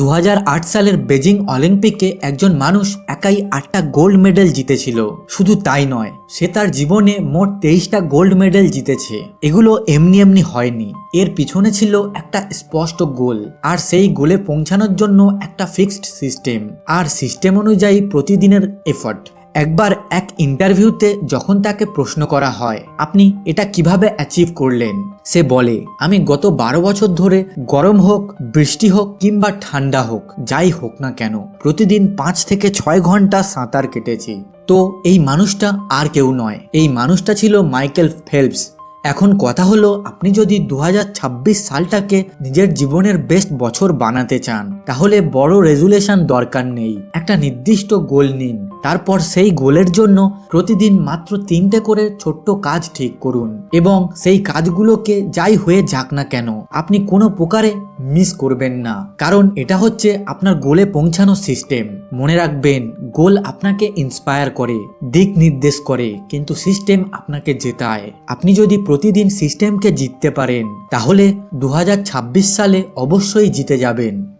দু হাজার আট সালের বেজিং অলিম্পিকে একজন মানুষ একাই আটটা গোল্ড মেডেল জিতেছিল। শুধু তাই নয়, সে তার জীবনে মোট তেইশটা গোল্ড মেডেল জিতেছে। এগুলো এমনি এমনি হয়নি। এর পিছনে ছিল একটা স্পষ্ট গোল, আর সেই গোলে পৌঁছানোর জন্য একটা ফিক্সড সিস্টেম। আর সিস্টেম অনুযায়ী প্রতিদিনের এফর্ট। একবার এক ইন্টারভিউতে যখন তাকে প্রশ্ন করা হয়, আপনি এটা কীভাবে অ্যাচিভ করলেন? সে বলে, আমি গত বারো বছর ধরে গরম হোক, বৃষ্টি হোক কিংবা ঠান্ডা হোক, যাই হোক না কেন, প্রতিদিন পাঁচ থেকে ছয় ঘণ্টা সাঁতার কেটেছি। তো এই মানুষটা আর কেউ নয়। এই মানুষটা ছিল মাইকেল ফেলপস। এখন কথা হলো, আপনি যদি দু হাজার ছাব্বিশ সালটাকে নিজের জীবনের বেস্ট বছর বানাতে চান, তাহলে বড় রেজুলেশন দরকার নেই। একটা নির্দিষ্ট গোল নিন। তারপর সেই গোলের জন্য প্রতিদিন মাত্র তিনটে করে ছোট্ট কাজ ঠিক করুন। এবং সেই কাজগুলোকে যাই হয়ে যাক না কেন, আপনি কোনো প্রকারে মিস করবেন না। কারণ এটা হচ্ছে আপনার গোলে পৌঁছানো সিস্টেম। মনে রাখবেন, গোল আপনাকে ইন্সপায়ার করে, দিক নির্দেশ করে, কিন্তু সিস্টেম আপনাকে জেতায়। আপনি যদি প্রতিদিন সিস্টেমকে জিততে পারেন, তাহলে দু হাজার ছাব্বিশ সালে অবশ্যই জিতে যাবেন।